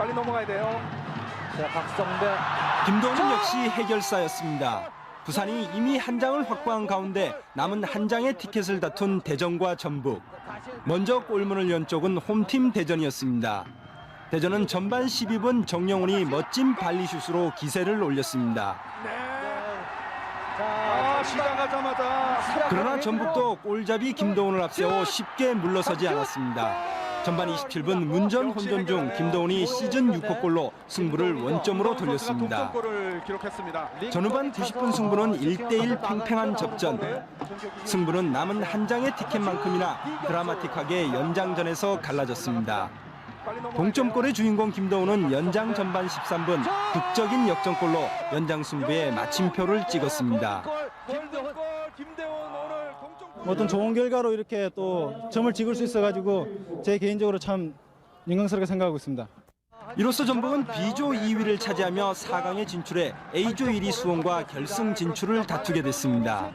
빨리 넘어가야 돼요. 자, 박성배. 김도훈은 역시 해결사였습니다. 부산이 이미 한 장을 확보한 가운데 남은 한 장의 티켓을 다툰 대전과 전북. 먼저 골문을 연 쪽은 홈팀 대전이었습니다. 대전은 전반 12분 정영훈이 멋진 발리슛으로 기세를 올렸습니다. 네. 자, 아, 시작하자마자 그러나 전북도 골잡이 김도훈을 앞세워 쉽게 물러서지 않았습니다. 전반 27분 문전 혼전 중 김도훈이 시즌 6호 골로 승부를 원점으로 돌렸습니다. 전후반 90분 승부는 1대1 팽팽한 접전. 승부는 남은 한 장의 티켓만큼이나 드라마틱하게 연장전에서 갈라졌습니다. 동점골의 주인공 김도훈은 연장 전반 13분 극적인 역전골로 연장 승부에 마침표를 찍었습니다. 김대훈 김대훈 오늘 동점 어떤 좋은 결과로 이렇게 또 점을 찍을 수 있어가지고 제 개인적으로 참 영광스럽게 생각하고 있습니다. 이로써 전북은 B조 2위를 차지하며 4강에 진출해 A조 1위 수원과 결승 진출을 다투게 됐습니다.